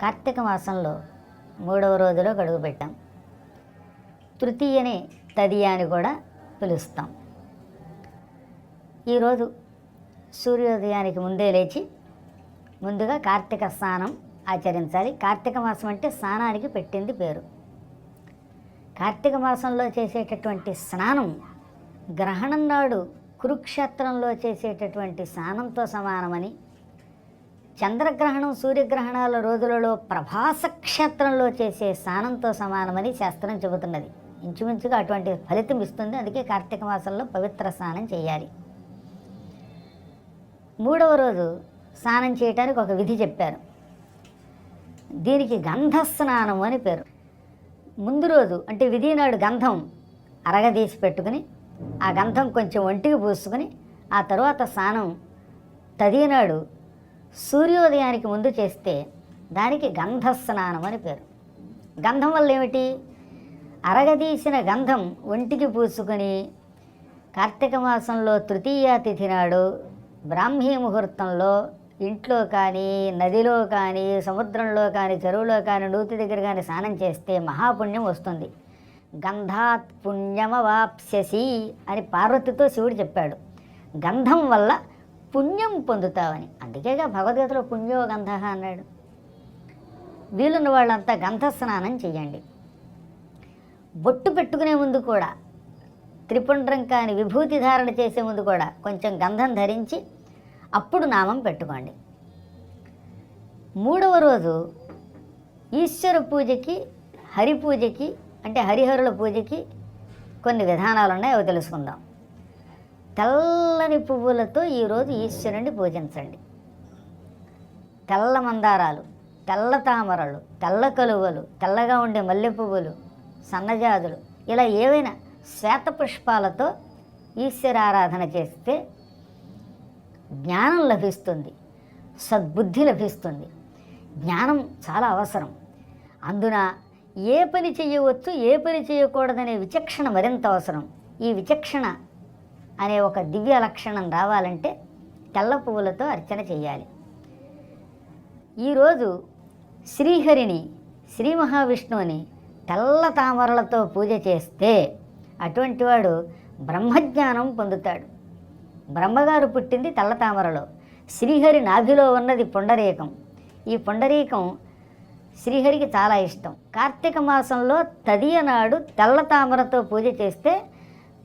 కార్తీక మాసంలో మూడవ రోజులో గడువు పెట్టాం. తృతీయని తదియ అని కూడా పిలుస్తాం. ఈరోజు సూర్యోదయానికి ముందే లేచి ముందుగా కార్తీక స్నానం ఆచరించాలి. కార్తీక మాసం అంటే స్నానానికి పెట్టింది పేరు. కార్తీక మాసంలో చేసేటటువంటి స్నానం గ్రహణం నాడు కురుక్షేత్రంలో చేసేటటువంటి స్నానంతో సమానమని చంద్రగ్రహణం సూర్యగ్రహణాల రోజులలో ప్రభాస క్షేత్రంలో చేసే స్నానంతో సమానమని శాస్త్రం చెబుతున్నది. ఇంచుమించుగా అటువంటి ఫలితం ఇస్తుంది. అందుకే కార్తీక మాసంలో పవిత్ర స్నానం చేయాలి. మూడవ రోజు స్నానం చేయటానికి ఒక విధి చెప్పారు. దీనికి గంధ స్నానం అని పేరు. ముందు రోజు అంటే విధి నాడు గంధం అరగదీసి పెట్టుకుని ఆ గంధం కొంచెం ఒంటికి పూసుకుని ఆ తర్వాత స్నానం తదినాడు సూర్యోదయానికి ముందు చేస్తే దానికి గంధ స్నానం అని పేరు. గంధం వల్ల ఏమిటి? అరగదీసిన గంధం ఒంటికి పూసుకొని కార్తీక మాసంలో తృతీయ తిథి నాడు బ్రాహ్మీ ముహూర్తంలో ఇంట్లో కానీ నదిలో కానీ సముద్రంలో కానీ చెరువులో కానీ నూతి దగ్గర కానీ స్నానం చేస్తే మహాపుణ్యం వస్తుంది. గంధాత్ పుణ్యమవాప్స్యసి అని పార్వతితో శివుడు చెప్పాడు. గంధం వల్ల పుణ్యం పొందుతావని. అందుకేగా భగవద్గీతలో పుణ్యో గంధ అన్నాడు. వీలున్న వాళ్ళంతా గంధ స్నానం చేయండి బొట్టు పెట్టుకునే ముందు కూడా త్రిపుండ్రం కాని విభూతి ధారణ చేసే ముందు కూడా కొంచెం గంధం ధరించి అప్పుడు నామం పెట్టుకోండి. మూడవ రోజు ఈశ్వర పూజకి హరి పూజకి అంటే హరిహరుల పూజకి కొన్ని విధానాలు ఉన్నాయి అవి తెలుసుకుందాం. తెల్లని పువ్వులతో ఈరోజు ఈశ్వరుని పూజించండి. తెల్ల మందారాలు తెల్ల తామరలు తెల్ల కలువలు తెల్లగా ఉండే మల్లె పువ్వులు సన్నజాజులు ఇలా ఏవైనా శ్వేత పుష్పాలతో ఈశ్వర ఆరాధన చేస్తే జ్ఞానం లభిస్తుంది సద్బుద్ధి లభిస్తుంది. జ్ఞానం చాలా అవసరం. అందున ఏ పని చేయవచ్చు ఏ పని చేయకూడదనే విచక్షణ మరింత అవసరం. ఈ విచక్షణ అనే ఒక దివ్య లక్షణం రావాలంటే తెల్ల పువ్వులతో అర్చన చేయాలి. ఈరోజు శ్రీహరిని శ్రీ మహావిష్ణువుని తెల్ల తామరలతో పూజ చేస్తే అటువంటి వాడు బ్రహ్మజ్ఞానం పొందుతాడు. బ్రహ్మగారు పుట్టింది తెల్ల తామరలో. శ్రీహరి నాభిలో ఉన్నది పుండరీకం. ఈ పుండరీకం శ్రీహరికి చాలా ఇష్టం. కార్తీక మాసంలో తదియ నాడు తెల్ల తామరతో పూజ చేస్తే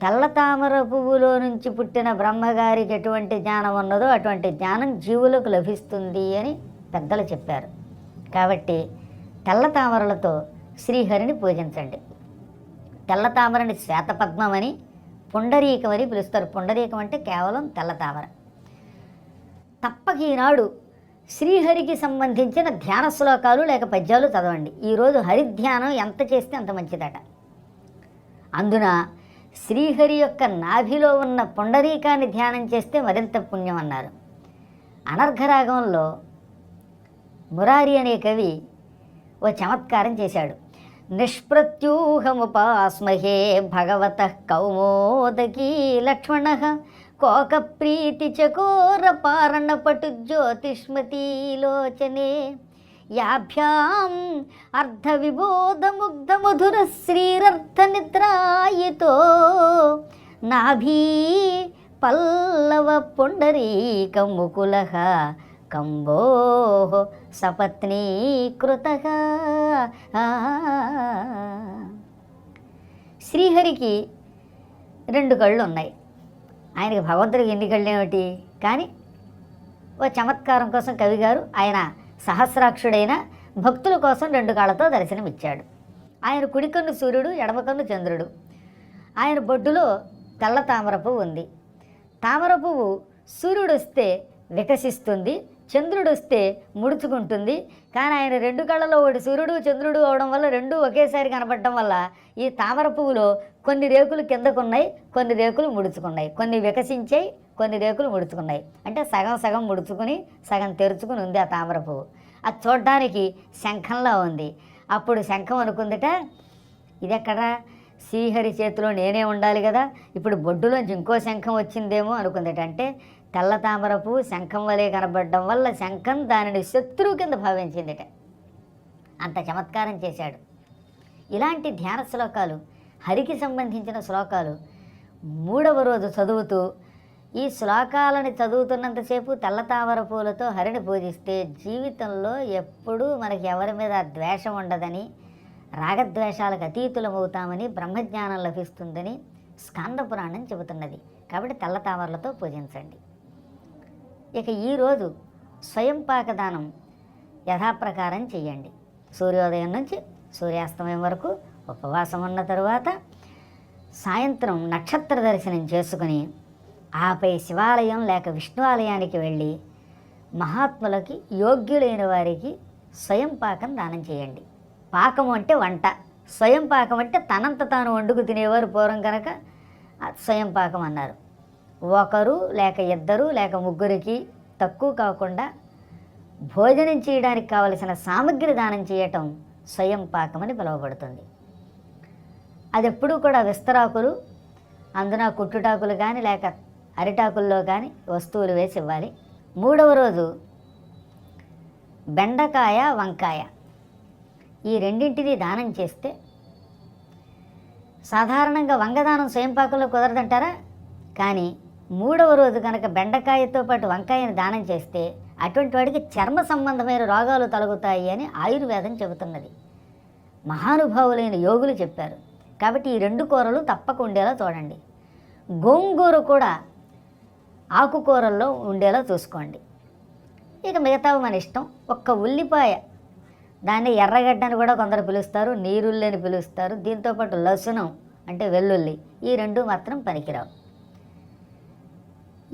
తెల్ల తామర పువ్వులో నుంచి పుట్టిన బ్రహ్మగారికి ఎటువంటి జ్ఞానం ఉన్నదో అటువంటి జ్ఞానం జీవులకు లభిస్తుంది అని పెద్దలు చెప్పారు. కాబట్టి తెల్ల తామరలతో శ్రీహరిని పూజించండి. తెల్ల తామరని శ్వేతపద్మమని పుండరీకమని పిలుస్తారు. పుండరీకం అంటే కేవలం తెల్ల తామర తప్పక ఈనాడు శ్రీహరికి సంబంధించిన ధ్యాన శ్లోకాలు లేక పద్యాలు చదవండి. ఈరోజు హరిధ్యానం ఎంత చేస్తే అంత మంచిదట. అందున శ్రీహరి యొక్క నాభిలో ఉన్న పుండరీకాన్ని ధ్యానం చేస్తే మరింత పుణ్యం అన్నారు. అనర్ఘరాగంలో మురారి అనే కవి ఓ చమత్కారం చేశాడు. నిష్ప్రత్యూహముపాస్మహే భగవత కౌమోదకీ లక్ష్మణ కోక ప్రీతి చకోర పారణ పటు జ్యోతిష్మతీలోచనే యాభ్యాం అర్ధ విబోధ మధుర శ్రీరర్థ నిద్రాయితో నాభీ పల్లవ పుండరీక ముకుల కంబో సపత్నీకృత శ్రీహరికి రెండు కళ్ళు ఉన్నాయి ఆయనకి భగవంతుడికి ఎన్ని కళ్ళు ఏమిటి కానీ ఓ చమత్కారం కోసం కవి గారు ఆయన సహస్రాక్షుడైన భక్తుల కోసం రెండు కాళ్ళతో దర్శనమిచ్చాడు. ఆయన కుడికన్ను సూర్యుడు ఎడమకన్ను చంద్రుడు. ఆయన బొడ్డులో తెల్ల తామర పువ్వు ఉంది. తామర పువ్వు సూర్యుడు వస్తే వికసిస్తుంది చంద్రుడు వస్తే ముడుచుకుంటుంది. కానీ ఆయన రెండు కళ్ళలో ఒకటి సూర్యుడు చంద్రుడు అవడం వల్ల రెండు ఒకేసారి కనపడటం వల్ల ఈ తామర పువ్వులో కొన్ని రేకులు కిందకున్నాయి కొన్ని రేకులు ముడుచుకున్నాయి. కొన్ని వికసించాయి కొన్ని రేకులు ముడుచుకున్నాయి. అంటే సగం సగం ముడుచుకుని సగం తెరుచుకుని ఉంది ఆ తామర పువ్వు. అది చూడడానికి శంఖంలా ఉంది. అప్పుడు శంఖం అనుకుందిట ఇదెక్కడా శ్రీహరి చేతిలో నేనే ఉండాలి కదా. ఇప్పుడు బొడ్డులోంచి ఇంకో శంఖం వచ్చిందేమో అనుకుందట. అంటే తెల్ల తామర పువ్వు శంఖం వలె కనబడడం వల్ల శంఖం దానిని శత్రువు కింద భావించిందిట. అంత చమత్కారం చేశాడు. ఇలాంటి ధ్యాన శ్లోకాలు హరికి సంబంధించిన శ్లోకాలు మూడవ రోజు చదువుతూ ఈ శ్లోకాలను చదువుతున్నంతసేపు తెల్ల తామర పూలతో హరిని పూజిస్తే జీవితంలో ఎప్పుడూ మనకి ఎవరి మీద ద్వేషం ఉండదని రాగద్వేషాలకు అతీతులమవుతామని బ్రహ్మజ్ఞానం లభిస్తుందని స్కంద పురాణం చెబుతున్నది. కాబట్టి తెల్ల తామరలతో పూజించండి. ఇక ఈరోజు స్వయం పాకదానం యథాప్రకారం చేయండి. సూర్యోదయం నుంచి సూర్యాస్తమయం వరకు ఉపవాసం ఉన్న తరువాత సాయంత్రం నక్షత్ర దర్శనం చేసుకుని ఆపై శివాలయం లేక విష్ణు ఆలయానికి వెళ్ళి మహాత్ములకి యోగ్యులైన వారికి స్వయం పాకం దానం చేయండి. పాకం అంటే వంట. స్వయం పాకం అంటే తనంత తాను వండుకు తినేవారు పూర్వం కనుక స్వయం పాకం అన్నారు. ఒకరు లేక ఇద్దరు లేక ముగ్గురికి తక్కువ కాకుండా భోజనం చేయడానికి కావలసిన సామగ్రి దానం చేయటం స్వయం పాకం అని పిలువబడుతుంది. అది ఎప్పుడూ కూడా విస్తరాకులు అందున కుట్టుటాకులు కానీ లేక అరిటాకుల్లో కానీ వస్తువులు వేసి ఇవ్వాలి. మూడవ రోజు బెండకాయ వంకాయ. ఈ రెండింటిది దానం చేస్తే సాధారణంగా వంగదానం స్వయంపాకంలో కుదరదంటారా? కానీ మూడవ రోజు కనుక బెండకాయతో పాటు వంకాయని దానం చేస్తే అటువంటి వాడికి చర్మ సంబంధమైన రోగాలు తొలగుతాయి అని ఆయుర్వేదం చెబుతున్నది. మహానుభావులైన యోగులు చెప్పారు. కాబట్టి ఈ రెండు కూరలు తప్పక ఉండేలా చూడండి. గోంగూర కూడా ఆకుకూరల్లో ఉండేలా చూసుకోండి. ఇక మిగతావి మన ఇష్టం ఒక్క ఉల్లిపాయ. దాన్ని ఎర్రగడ్డ అని కూడా కొందరు పిలుస్తారు నీరుల్లి అని పిలుస్తారు. దీంతోపాటు లసుణం అంటే వెల్లుల్లి ఈ రెండు మాత్రం పనికిరావు.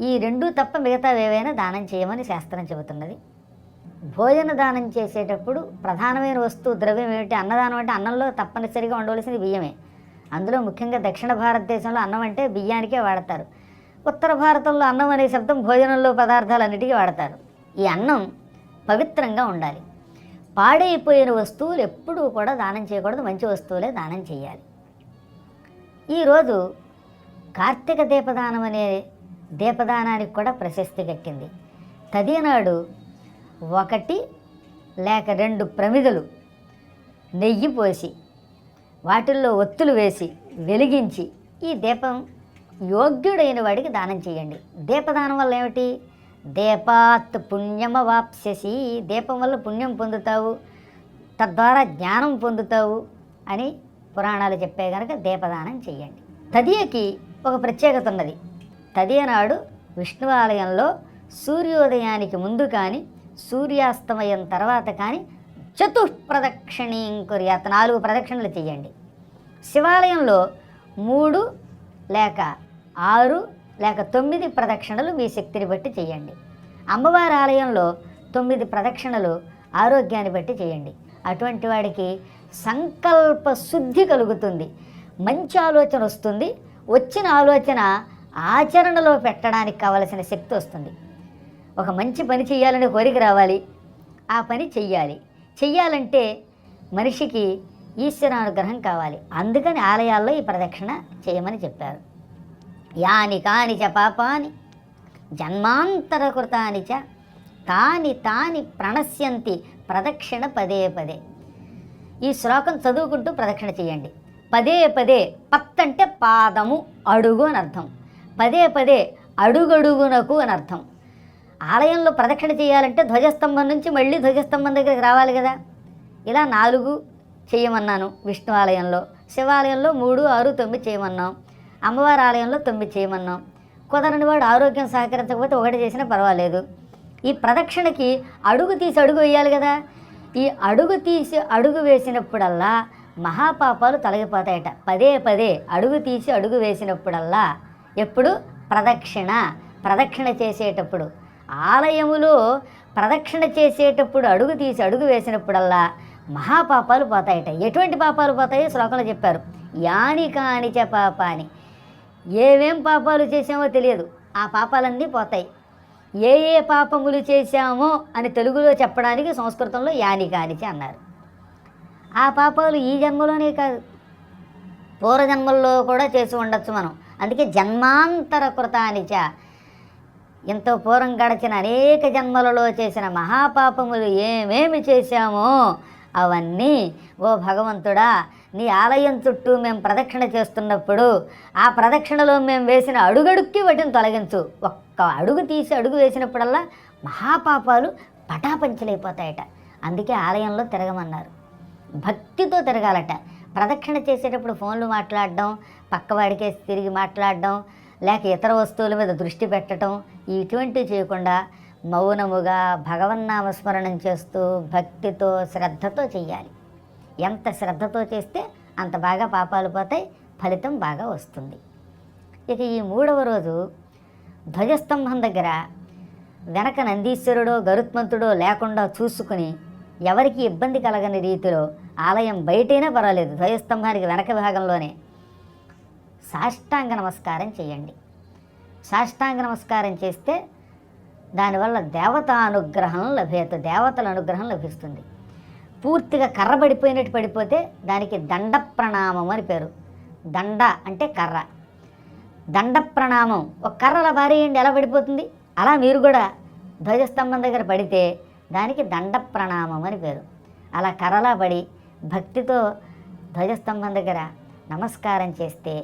ఈ రెండు తప్ప మిగతా ఏవైనా దానం చేయమని శాస్త్రం చెబుతున్నది. భోజన దానం చేసేటప్పుడు ప్రధానమైన వస్తువు ద్రవ్యం ఏమిటి? అన్నదానం అంటే అన్నంలో తప్పనిసరిగా ఉండవలసింది బియ్యమే. అందులో ముఖ్యంగా దక్షిణ భారతదేశంలో అన్నం అంటే బియ్యానికే వాడతారు. ఉత్తర భారతంలో అన్నం అనే శబ్దం భోజనంలో పదార్థాలన్నిటికీ వాడతారు. ఈ అన్నం పవిత్రంగా ఉండాలి. పాడైపోయిన వస్తువులు ఎప్పుడూ కూడా దానం చేయకూడదు. మంచి వస్తువులే దానం చేయాలి. ఈరోజు కార్తీక దీపదానం అనే దీపదానానికి కూడా ప్రశస్తి కట్టింది తదినాడు ఒకటి లేక రెండు ప్రమిదలు నెయ్యి పోసి వాటిల్లో ఒత్తులు వేసి వెలిగించి ఈ దీపం యోగ్యుడైన వాడికి దానం చేయండి. దీపదానం వల్ల ఏమిటి? దీపాత్ పుణ్యమవాప్స్యసి దీపం వల్ల పుణ్యం పొందుతావు. తద్వారా జ్ఞానం పొందుతావు అని పురాణాలు చెప్పే కనుక దీపదానం చేయండి. తదియకి ఒక ప్రత్యేకత ఉన్నది. తదియ నాడు విష్ణు ఆలయంలో సూర్యోదయానికి ముందు కానీ సూర్యాస్తమయం తర్వాత కానీ చతుఃప్రదక్షిణీం కుర్యాత్. నాలుగు ప్రదక్షిణలు చేయండి. శివాలయంలో మూడు లేక ఆరు లేక తొమ్మిది ప్రదక్షిణలు మీ శక్తిని బట్టి చేయండి. అమ్మవారి ఆలయంలో తొమ్మిది ప్రదక్షిణలు ఆరోగ్యాన్ని బట్టి చేయండి. అటువంటి వాడికి సంకల్ప శుద్ధి కలుగుతుంది. మంచి ఆలోచన వస్తుంది. వచ్చిన ఆలోచన ఆచరణలో పెట్టడానికి కావలసిన శక్తి వస్తుంది. ఒక మంచి పని చేయాలని కోరిక రావాలి. ఆ పని చెయ్యాలి. చెయ్యాలంటే మనిషికి ఈశ్వరానుగ్రహం కావాలి. అందుకని ఆలయాల్లో ఈ ప్రదక్షిణ చేయమని చెప్పారు. యాని కాని చ పాపాని జన్మాంతర కృతాని చ తాని తాని ప్రణశ్యంతి ప్రదక్షిణ పదే పదే. ఈ శ్లోకం చదువుకుంటూ ప్రదక్షిణ చేయండి. పదే పదే పత్ అంటే పాదము అడుగు అని అర్థం. పదే పదే అడుగడుగునకు అని అర్థం. ఆలయంలో ప్రదక్షిణ చేయాలంటే ధ్వజస్తంభం నుంచి మళ్ళీ ధ్వజస్తంభం దగ్గరికి రావాలి కదా. ఇలా నాలుగు చేయమన్నాను విష్ణు ఆలయంలో శివాలయంలో మూడు ఆరు తొమ్మిది చేయమన్నాం. అమ్మవారి ఆలయంలో తొమ్మిది చేయమన్నాం. కుదరని వాడు ఆరోగ్యం సహకరించకపోతే ఒకటి చేసినా పర్వాలేదు. ఈ ప్రదక్షిణకి అడుగు తీసి అడుగు వేయాలి కదా. ఈ అడుగు తీసి అడుగు వేసినప్పుడల్లా మహాపాపాలు తొలగిపోతాయట. పదే పదే అడుగు తీసి అడుగు వేసినప్పుడల్లా ఎప్పుడు? ప్రదక్షిణ. ప్రదక్షిణ చేసేటప్పుడు. ఆలయములో ప్రదక్షిణ చేసేటప్పుడు అడుగు తీసి అడుగు వేసినప్పుడల్లా మహాపాపాలు పోతాయట. ఎటువంటి పాపాలు పోతాయో శ్లోకంలో చెప్పారు. యాని కానిచ పాపాని. ఏమేం పాపాలు చేశామో తెలియదు. ఆ పాపాలన్నీ పోతాయి. ఏ ఏ పాపములు చేశామో అని తెలుగులో చెప్పడానికి సంస్కృతంలో యాని కానిచి అన్నారు. ఆ పాపాలు ఈ జన్మలోనే కాదు. పూర్వజన్మల్లో కూడా చేసి ఉండొచ్చు మనం. అందుకే జన్మాంతర కృతానిచ ఎంతో పూర్వం గడిచిన అనేక జన్మలలో చేసిన మహాపాపములు ఏమేమి చేశామో అవన్నీ ఓ భగవంతుడా నీ ఆలయం చుట్టూ మేము ప్రదక్షిణ చేస్తున్నప్పుడు ఆ ప్రదక్షిణలో మేము వేసిన అడుగడుక్కి వాటిని తొలగించు. ఒక్క అడుగు తీసి అడుగు వేసినప్పుడల్లా మహాపాపాలు పటాపంచలైపోతాయట. అందుకే ఆలయంలో తిరగమన్నారు. భక్తితో తిరగాలట. ప్రదక్షిణ చేసేటప్పుడు ఫోన్లు మాట్లాడడం పక్కవాడికే తిరిగి మాట్లాడడం లేక ఇతర వస్తువుల మీద దృష్టి పెట్టడం ఇటువంటివి చేయకుండా మౌనముగా భగవన్నామస్మరణం చేస్తూ భక్తితో శ్రద్ధతో చేయాలి ఎంత శ్రద్ధతో చేస్తే అంత బాగా పాపాలు పోతాయి ఫలితం బాగా వస్తుంది. ఇక ఈ మూడవ రోజు ధ్వజస్తంభం దగ్గర వెనక నందీశ్వరుడో గరుత్మంతుడో లేకుండా చూసుకుని ఎవరికి ఇబ్బంది కలగని రీతిలో ఆలయం బయటైనా పర్వాలేదు. ధ్వజస్తంభానికి వెనక భాగంలోనే సాష్టాంగ నమస్కారం చేయండి. సాష్టాంగ నమస్కారం చేస్తే దానివల్ల దేవతా అనుగ్రహం లభ్యత దేవతల అనుగ్రహం లభిస్తుంది. పూర్తిగా కర్ర పడిపోయినట్టు పడిపోతే దానికి దండ ప్రణామం అని పేరు. దండ అంటే కర్ర. దండ ప్రణామం ఒక కర్రల భారేయండి ఎలా పడిపోతుంది? అలా మీరు కూడా ధ్వజస్తంభం దగ్గర పడితే దానికి దండ ప్రణామం అని పేరు. అలా కర్రలా పడి భక్తితో ధ్వజస్తంభం దగ్గర నమస్కారం చేస్తే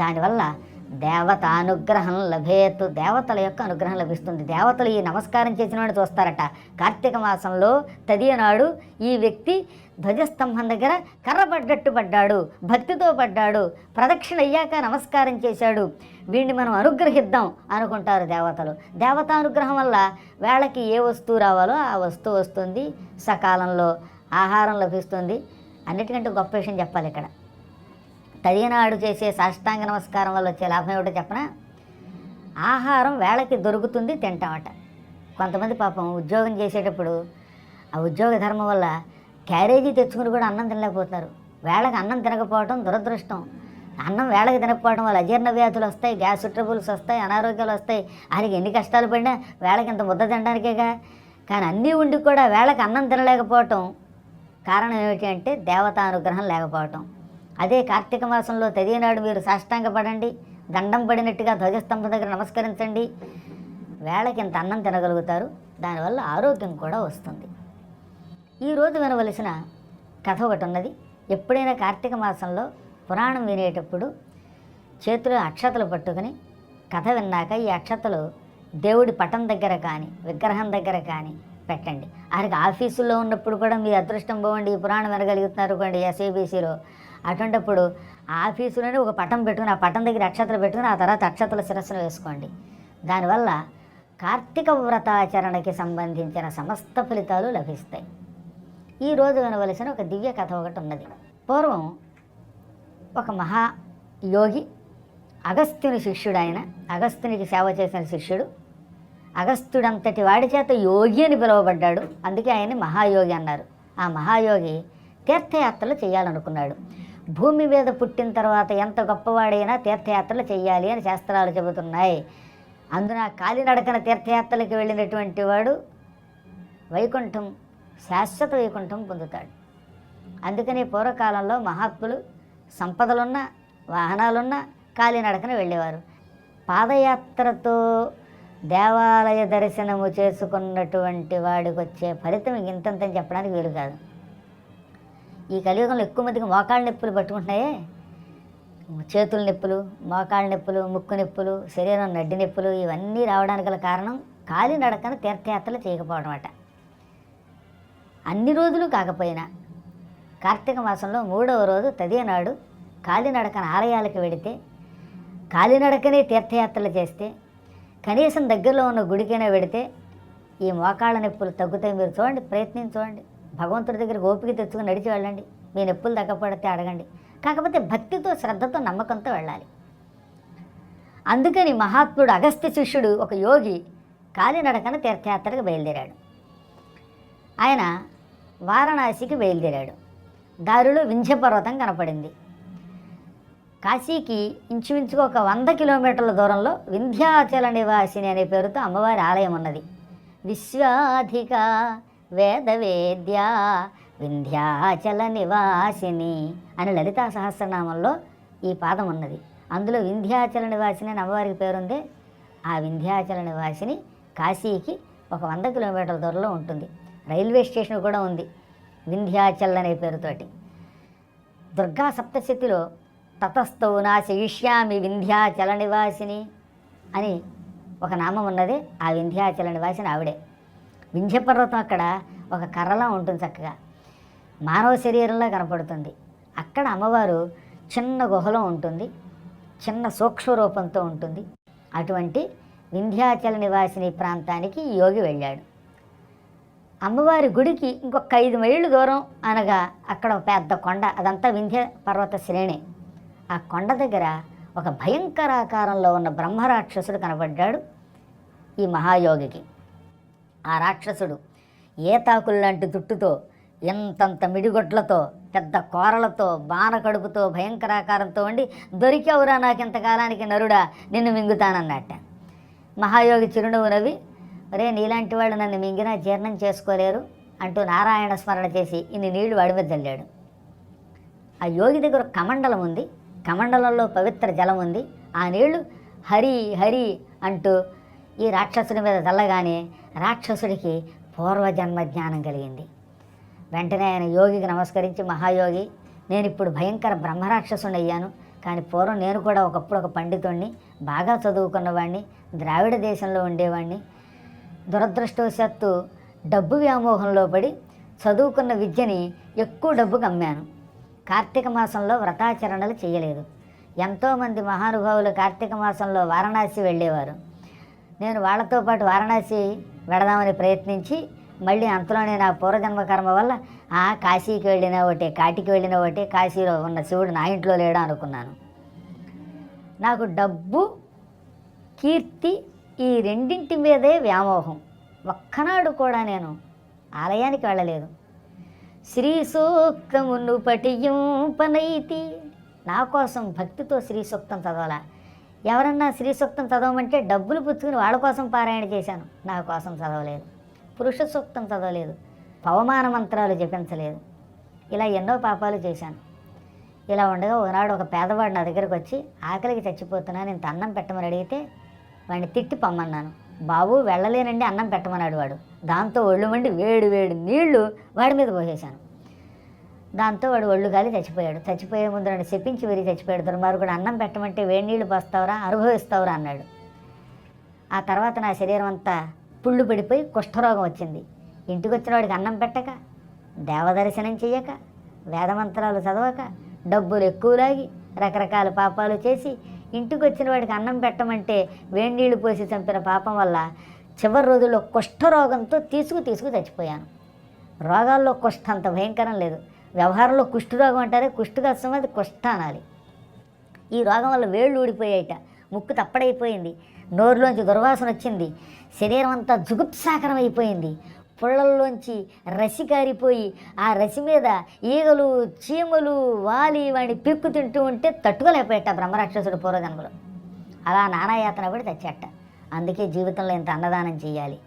దానివల్ల దేవత అనుగ్రహం లభేత్. దేవతల యొక్క అనుగ్రహం లభిస్తుంది. దేవతలు ఈ నమస్కారం చేసిన వాడిని చూస్తారట. కార్తీక మాసంలో తదియ నాడు ఈ వ్యక్తి ధ్వజస్తంభం దగ్గర కర్రపడ్డట్టు పడ్డాడు. భక్తితో పడ్డాడు. ప్రదక్షిణ అయ్యాక నమస్కారం చేశాడు. వీడిని మనం అనుగ్రహిద్దాం అనుకుంటారు దేవతలు. దేవతానుగ్రహం వల్ల వేళకి ఏ వస్తువు రావాలో ఆ వస్తువు వస్తుంది. సకాలంలో ఆహారం లభిస్తుంది. అన్నిటికంటే గొప్ప విషయం చెప్పాలి ఇక్కడ. తదినాడు చేసే సాష్టాంగ నమస్కారం వల్ల వచ్చే లాభం ఏమిటో చెప్పనా? ఆహారం వేళకి దొరుకుతుంది తింటామట. కొంతమంది పాపం ఉద్యోగం చేసేటప్పుడు ఆ ఉద్యోగ ధర్మం వల్ల క్యారేజీ తెచ్చుకుని కూడా అన్నం తినలేకపోతారు వేళకి అన్నం తినకపోవడం దురదృష్టం. అన్నం వేళకి తినకపోవడం వల్ల అజీర్ణ వ్యాధులు వస్తాయి గ్యాస్ ట్రబుల్స్ వస్తాయి అనారోగ్యాలు వస్తాయి. ఆయనకి ఎన్ని కష్టాలు పడినా వేళకి ఇంత ముద్ద తినడానికేగా? కానీ అన్నీ ఉండి కూడా వేళకి అన్నం తినలేకపోవటం కారణం ఏమిటి అంటే దేవతానుగ్రహం లేకపోవటం. అదే కార్తీక మాసంలో తెలియనాడు మీరు సాష్టాంగ పడండి దండం పడినట్టుగా ధ్వజస్తంభం దగ్గర నమస్కరించండి. వేళకి ఇంత అన్నం తినగలుగుతారు దానివల్ల ఆరోగ్యం కూడా వస్తుంది. ఈరోజు వినవలసిన కథ ఒకటి ఉన్నది. ఎప్పుడైనా కార్తీక మాసంలో పురాణం వినేటప్పుడు చేతిలో అక్షతలు పట్టుకుని కథ విన్నాక ఈ అక్షతలు దేవుడి పటం దగ్గర కానీ విగ్రహం దగ్గర కానీ పెట్టండి. ఆయనకి ఆఫీసులో ఉన్నప్పుడు కూడా మీ అదృష్టం బాగుండి ఈ పురాణం వినగలుగుతున్నారు కొండి ఎస్ఏబీసీలో అటువంటిప్పుడు ఆఫీసులోనే ఒక పటం పెట్టుకుని ఆ పటం దగ్గర అక్షతలు పెట్టుకుని ఆ తర్వాత అక్షతల శిరస్సును వేసుకోండి. దానివల్ల కార్తీక వ్రతాచరణకి సంబంధించిన సమస్త ఫలితాలు లభిస్తాయి. ఈ రోజు వినవలసిన ఒక దివ్య కథ ఒకటి ఉన్నది. పూర్వం ఒక మహా యోగి అగస్త్యుని శిష్యుడు ఆయన అగస్త్యునికి సేవ చేసిన శిష్యుడు అగస్త్యుడంతటి వాడి చేత యోగి అని పిలువబడ్డాడు. అందుకే ఆయన్ని మహాయోగి అన్నారు. ఆ మహాయోగి తీర్థయాత్రలు చేయాలనుకున్నాడు. భూమి మీద పుట్టిన తర్వాత ఎంత గొప్పవాడైనా తీర్థయాత్రలు చేయాలి అని శాస్త్రాలు చెబుతున్నాయి. అందున కాలినడకన తీర్థయాత్రలకు వెళ్ళినటువంటి వాడు వైకుంఠం శాశ్వత వైకుంఠం పొందుతాడు. అందుకని పూర్వకాలంలో మహాత్ములు సంపదలున్న వాహనాలున్న కాలినడకన వెళ్ళేవారు. పాదయాత్రతో దేవాలయ దర్శనము చేసుకున్నటువంటి వాడికి వచ్చే ఫలితం ఇంతంతని చెప్పడానికి వీలు కాదు. ఈ కలియుగంలో ఎక్కువ మందికి మోకాళ్ళ నొప్పులు పట్టుకుంటున్నాయే. చేతుల నొప్పులు మోకాళ్ళ నొప్పులు ముక్కు నొప్పులు శరీరం నడ్డి నొప్పులు ఇవన్నీ రావడానికి గల కారణం కాలినడకన తీర్థయాత్రలు చేయకపోవడం అట. అన్ని రోజులు కాకపోయినా కార్తీక మాసంలో మూడవ రోజు తదియ నాడు కాలినడకన ఆలయాలకు వెడితే కాలినడకనే తీర్థయాత్రలు చేస్తే కనీసం దగ్గరలో ఉన్న గుడికైనా వెడితే ఈ మోకాళ్ళ నొప్పులు తగ్గుతాయి. మీరు చూడండి ప్రయత్నించి చూడండి. భగవంతుడి దగ్గర ఓపిక తెచ్చుకుని నడిచి వెళ్ళండి. మీ నొప్పులు తగ్గపడితే అడగండి. కాకపోతే భక్తితో శ్రద్ధతో నమ్మకంతో వెళ్ళాలి. అందుకని మహాత్ముడు అగస్త్య శిష్యుడు ఒక యోగి కాలినడకన తీర్థయాత్రకు బయలుదేరాడు. ఆయన వారణాసికి బయలుదేరాడు. దారిలో వింధ్య పర్వతం కనపడింది. కాశీకి ఇంచుమించుగా ఒక వంద కిలోమీటర్ల దూరంలో వింధ్యాచల నివాసిని అనే పేరుతో అమ్మవారి ఆలయం ఉన్నది. విశ్వాధిక వేదవేద్య వింధ్యాచల నివాసిని అని లలితా సహస్రనామంలో ఈ పాదం ఉన్నది. అందులో వింధ్యాచల నివాసిని అని అమ్మవారికి పేరుంది. ఆ వింధ్యాచల నివాసిని కాశీకి ఒక వంద కిలోమీటర్ల దూరంలో ఉంటుంది. రైల్వే స్టేషన్ కూడా ఉంది వింధ్యాచల్ అనే పేరుతోటి. దుర్గా సప్తశతిలో తతస్థో నాశయిష్యామి వింధ్యాచల నివాసిని అని ఒక నామం ఉన్నది. ఆ వింధ్యాచల నివాసిని ఆవిడే. వింధ్యపర్వతం అక్కడ ఒక కర్రలా ఉంటుంది చక్కగా. మానవ శరీరంలో కనపడుతుంది. అక్కడ అమ్మవారు చిన్న గుహలో ఉంటుంది. చిన్న సూక్ష్మ రూపంతో ఉంటుంది. అటువంటి వింధ్యాచల నివాసిని ప్రాంతానికి యోగి వెళ్ళాడు. అమ్మవారి గుడికి ఇంకొక ఐదు మైళ్ళు దూరం అనగా అక్కడ పెద్ద కొండ. అదంతా వింధ్య పర్వత శ్రేణి. ఆ కొండ దగ్గర ఒక భయంకరాకారంలో ఉన్న బ్రహ్మరాక్షసుడు కనబడ్డాడు ఈ మహాయోగికి. ఆ రాక్షసుడు ఏతాకుల్లాంటి జుట్టుతో ఎంతంత మిడిగొట్లతో పెద్ద కోరలతో బాణ కడుపుతో భయంకరాకారంతో ఉండి దొరికావురా నాకు ఇంతకాలానికి నరుడా నిన్ను మింగుతానన్నట్ట. మహాయోగి చిరునవ్వు నవ్వి రే నీలాంటి వాళ్ళు నన్ను మింగినా జీర్ణం చేసుకోలేరు అంటూ నారాయణ స్మరణ చేసి ఇన్ని నీళ్ళు వాడి మీద చల్లాడు ఆ యోగి దగ్గర కమండలం ఉంది. కమండలంలో పవిత్ర జలం ఉంది. ఆ నీళ్ళు హరి హరి అంటూ ఈ రాక్షసుడి మీద చల్లగానే రాక్షసుడికి పూర్వజన్మ జ్ఞానం కలిగింది. వెంటనే ఆయన యోగికి నమస్కరించి మహాయోగి నేను ఇప్పుడు భయంకర బ్రహ్మరాక్షసుని అయ్యాను. కానీ పూర్వం నేను కూడా ఒకప్పుడు ఒక పండితుణ్ణి బాగా చదువుకున్నవాడిని ద్రావిడ దేశంలో ఉండేవాడిని దురదృష్టవశాత్తు డబ్బు వ్యామోహంలో పడి చదువుకున్న విద్యని ఎక్కువ డబ్బుకు అమ్మాను. కార్తీక మాసంలో వ్రతాచరణలు చేయలేదు. ఎంతోమంది మహానుభావులు కార్తీక మాసంలో వారణాసి వెళ్ళేవారు. నేను వాళ్ళతో పాటు వారణాసి వెడదామని ప్రయత్నించి మళ్ళీ అంతలోనే నా పూర్వజన్మ కర్మ వల్ల ఆ కాశీకి వెళ్ళిన ఒకటే కాటికి వెళ్ళిన ఒకటే కాశీలో ఉన్న శివుడు నా ఇంట్లో లేడా అనుకున్నాను. నాకు డబ్బు కీర్తి ఈ రెండింటి మీదే వ్యామోహం. ఒక్కనాడు కూడా నేను ఆలయానికి వెళ్ళలేదు. శ్రీ సూక్తమును పఠింపనైతి నా కోసం భక్తితో శ్రీ సూక్తం చదవాలా. ఎవరన్నా శ్రీ సూక్తం చదవమంటే డబ్బులు పుచ్చుకుని వాళ్ళ కోసం పారాయణ చేశాను. నా కోసం చదవలేదు. పురుష సూక్తం చదవలేదు. పవమాన మంత్రాలు జపించలేదు. ఇలా ఎన్నో పాపాలు చేశాను. ఇలా ఉండగా ఒకనాడు ఒక పేదవాడు నా దగ్గరకు వచ్చి ఆకలికి చచ్చిపోతున్నాను ఇంత అన్నం పెట్టమని అడిగితే వాడిని తిట్టి పమ్మన్నాను. బాబు వెళ్ళలేనండి అన్నం పెట్టమన్నాడు వాడు. దాంతో ఒళ్ళు మండి వేడి వేడి నీళ్ళు వాడి మీద పోసేశాను. దాంతో వాడు ఒళ్ళు గాలి చచ్చిపోయాడు. చచ్చిపోయే ముందు నన్ను చెప్పించి విరిగి చచ్చిపోయాడు. దుర్మార్గుడు అన్నం పెట్టమంటే వేడి నీళ్ళు పోస్తావురా? అనుభవిస్తావురా? అన్నాడు. ఆ తర్వాత నా శరీరం అంతా పుళ్ళు పడిపోయి కుష్ఠరోగం వచ్చింది. ఇంటికి వచ్చిన వాడికి అన్నం పెట్టక దేవదర్శనం చేయక వేదమంత్రాలు చదవక డబ్బులు ఎక్కువ లాగి రకరకాల పాపాలు చేసి ఇంటికి వచ్చిన వాడికి అన్నం పెట్టమంటే వేడి నీళ్ళు పోసి చంపిన పాపం వల్ల చివరి రోజుల్లో కుష్ఠరోగంతో తీసుకు తీసుకు చచ్చిపోయాను. రోగాల్లో కుష్ఠ అంత భయంకరం లేదు. వ్యవహారంలో కుష్ఠరోగం అంటారే కుష్ఠకష్టం అది కుష్ఠ అనాలి. ఈ రోగం వల్ల వేళ్ళు ఊడిపోయాయిట. ముక్కు తప్పడైపోయింది. నోరులోంచి దుర్వాసన వచ్చింది. శరీరం అంతా జుగుప్సాకరం అయిపోయింది పుళ్ళల్లోంచి రసి కారిపోయి ఆ రసి మీద ఈగలు చీమలు వాలి వాడిని పిక్కు తింటూ ఉంటే తట్టుకోలేకపోయాట బ్రహ్మరాక్షసుడు పూర్వజన్మలో. అలా నానాయాతన పడి తెచ్చట అందుకే జీవితంలో ఇంత అన్నదానం చేయాలి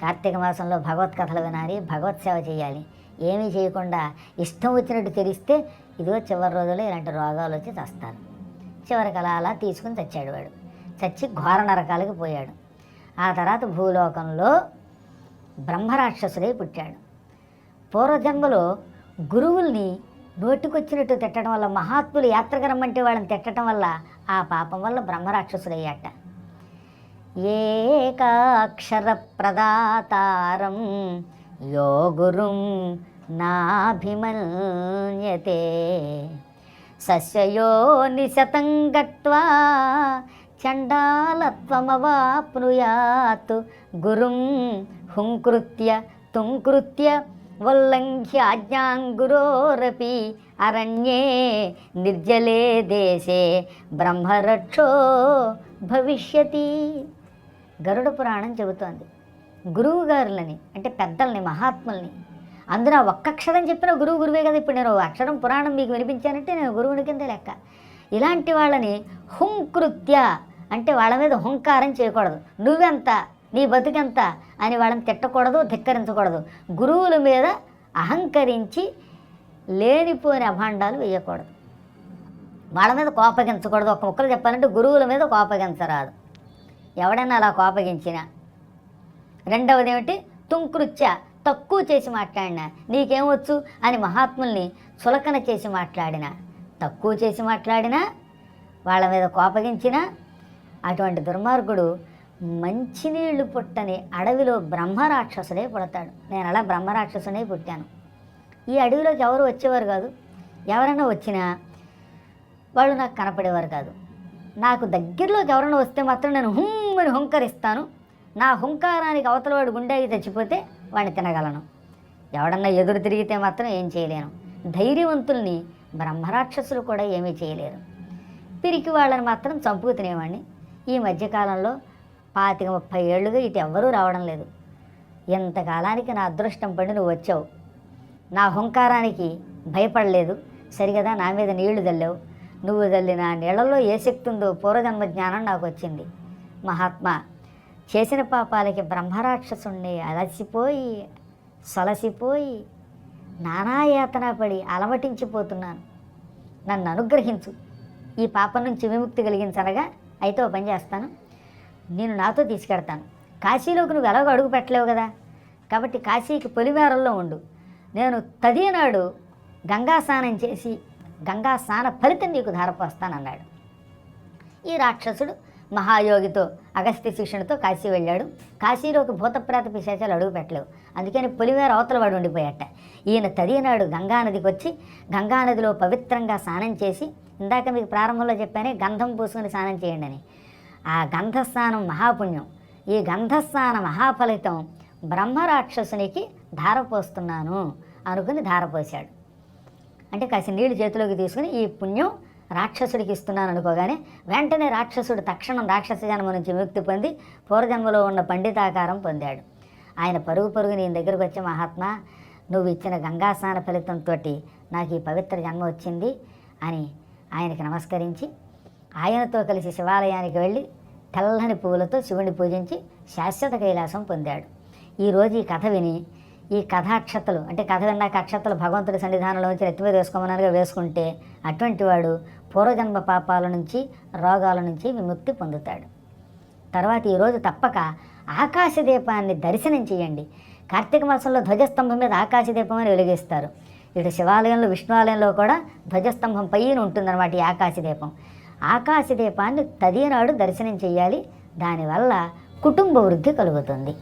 కార్తీక మాసంలో భగవత్ కథలు వినాలి భగవత్ సేవ చేయాలి ఏమీ చేయకుండా ఇష్టం వచ్చినట్టు తెలిస్తే ఇదిగో చివరి రోజుల్లో ఇలాంటి రోగాలు వచ్చి చస్తారు చివరికి అలా అలా తీసుకుని చచ్చాడు వాడు. చచ్చి ఘోర నరకాలకి పోయాడు. ఆ తర్వాత భూలోకంలో బ్రహ్మరాక్షసుడై పుట్టాడు. పూర్వజన్మలో గురువుల్ని నోటికొచ్చినట్టు తిట్టడం వల్ల మహాత్ములు యాత్రకు రమ్మంటే వాళ్ళని తిట్టడం వల్ల ఆ పాపం వల్ల బ్రహ్మరాక్షసుడయ్యాట. ఏకాక్షర ప్రదాతారం యో గురుం నాభిమన్యతే. సస్యయో నిశతం గత్వా చండాలత్వమవాప్నుయాత్ గురుం హుంకృత్య తుంకృత్య వల్లంఘ్యాజ్ఞాంగురోరపి అరణ్యే నిర్జలే దేశే బ్రహ్మరక్షో భవిష్యతి. గరుడ పురాణం చెబుతోంది. గురువుగారులని అంటే పెద్దల్ని మహాత్ముల్ని అందరూ ఆ ఒక్క అక్షరం చెప్పిన గురువు గురువే కదా ఇప్పుడు నేను. అక్షరం పురాణం మీకు వినిపించానంటే నేను గురువుని కింద లెక్క. ఇలాంటి వాళ్ళని హుంకృత్య అంటే వాళ్ళ మీద హుంకారం చేయకూడదు. నువ్వెంత నీ బతుకెంత అని వాళ్ళని తిట్టకూడదు ధిక్కరించకూడదు. గురువుల మీద అహంకరించి లేనిపోని అభాండాలు వేయకూడదు. వాళ్ళ మీద కోపగించకూడదు. ఒక ముక్కలు చెప్పాలంటే గురువుల మీద కోపగించరాదు. ఎవడైనా అలా కోపగించినా. రెండవది ఏమిటి తుంకృత్య తక్కువ చేసి మాట్లాడినా. నీకేమొచ్చు? అని మహాత్ముల్ని చులకన చేసి మాట్లాడినా. తక్కువ చేసి మాట్లాడినా వాళ్ళ మీద కోపగించినా అటువంటి దుర్మార్గుడు మంచినీళ్ళు పుట్టని అడవిలో బ్రహ్మరాక్షసుడే పుడతాడు. నేను అలా బ్రహ్మరాక్షసునే పుట్టాను. ఈ అడవిలోకి ఎవరు వచ్చేవారు కాదు? ఎవరైనా వచ్చినా వాళ్ళు నాకు కనపడేవారు కాదు. నాకు దగ్గరలోకి ఎవరైనా వస్తే మాత్రం నేను హుమ్మని హుంకరిస్తాను. నా హుంకారానికి అవతల వాడు గుండెకి చచ్చిపోతే వాడిని తినగలను. ఎవడన్నా ఎదురు తిరిగితే మాత్రం ఏం చేయలేను. ధైర్యవంతుల్ని బ్రహ్మరాక్షసులు కూడా ఏమీ చేయలేరు. పిరికి వాళ్ళని మాత్రం చంపుకు తినేవాడిని. ఈ మధ్యకాలంలో పాతిక ముప్పై ఏళ్ళుగా ఇటు ఎవ్వరూ రావడం లేదు. ఇంతకాలానికి నా అదృష్టం పడి నువ్వు వచ్చావు? నా హుంకారానికి భయపడలేదు. సరిగదా నా మీద నీళ్ళు చల్లావు నువ్వు చల్లిన నీళ్ళలో ఏ శక్తి ఉందో పూర్వజన్మ జ్ఞానం నాకు వచ్చింది. మహాత్మా చేసిన పాపాలకి బ్రహ్మరాక్షసుణ్ణి అలసిపోయి సొలసిపోయి నానాయాతన పడి అలమటించిపోతున్నాను. నన్ను అనుగ్రహించు. ఈ పాపం నుంచి విముక్తి కలిగించనగా అయితే ఓ పని చేస్తాను. నేను నాతో తీసుకెడతాను. కాశీలోకి నువ్వు ఎలాగో అడుగు పెట్టలేవు కదా. కాబట్టి కాశీకి పొలిమేరల్లో ఉండు. నేను తదియనాడు గంగా స్నానం చేసి గంగా స్నాన ఫలితం నీకు ధారపోస్తానన్నాడు. ఈ రాక్షసుడు మహాయోగితో అగస్త్య శిక్షణతో కాశీ వెళ్ళాడు. కాశీలోకి భూతప్రేత పిశాచాలు అడుగు పెట్టలేవు. అందుకని పొలిమేర అవతల వాడు ఉండిపోయాట. ఈయన తదియనాడు గంగానదికి వచ్చి గంగానదిలో పవిత్రంగా స్నానం చేసి ఇందాక మీకు ప్రారంభంలో చెప్పానే గంధం పూసుకుని స్నానం చేయండి అని ఆ గంధస్నానం మహాపుణ్యం. ఈ గంధస్నాన మహాఫలితం బ్రహ్మరాక్షసునికి ధారపోస్తున్నాను అనుకుని ధారపోశాడు. అంటే కాసి నీళ్ళు చేతిలోకి తీసుకుని ఈ పుణ్యం రాక్షసుడికి ఇస్తున్నాను అనుకోగానే వెంటనే రాక్షసుడు తక్షణం రాక్షస జన్మ నుంచి విముక్తి పొంది పూర్వజన్మలో ఉన్న పండితాకారం పొందాడు. ఆయన పరుగు పరుగు నీ దగ్గరకు వచ్చే మహాత్మా నువ్వు ఇచ్చిన గంగాస్నాన ఫలితంతో నాకు ఈ పవిత్ర జన్మ వచ్చింది అని ఆయనకి నమస్కరించి ఆయనతో కలిసి శివాలయానికి వెళ్ళి తెల్లని పువ్వులతో శివుని పూజించి శాశ్వత కైలాసం పొందాడు. ఈరోజు ఈ కథ విని ఈ కథాక్షతలు అంటే కథ విన్నాక అక్షతలు భగవంతుడి సన్నిధానంలో ఉంచి మీద వేసుకోమన్నారుగా వేసుకుంటే అటువంటి వాడు పూర్వజన్మ పాపాల నుంచి రోగాల నుంచి విముక్తి పొందుతాడు. తర్వాత ఈరోజు తప్పక ఆకాశ దీపాన్ని దర్శనం చేయండి. కార్తీక మాసంలో ధ్వజస్తంభం మీద ఆకాశ దీపం అని వెలిగిస్తారు. ఇటు శివాలయంలో విష్ణువాలయంలో కూడా ధ్వజస్తంభం పైన ఉంటుందన్నమాట ఈ ఆకాశ దీపం ఆకాశ దీపాన్ని తదియనాడు దర్శనం చేయాలి. దానివల్ల కుటుంబ వృద్ధి కలుగుతుంది.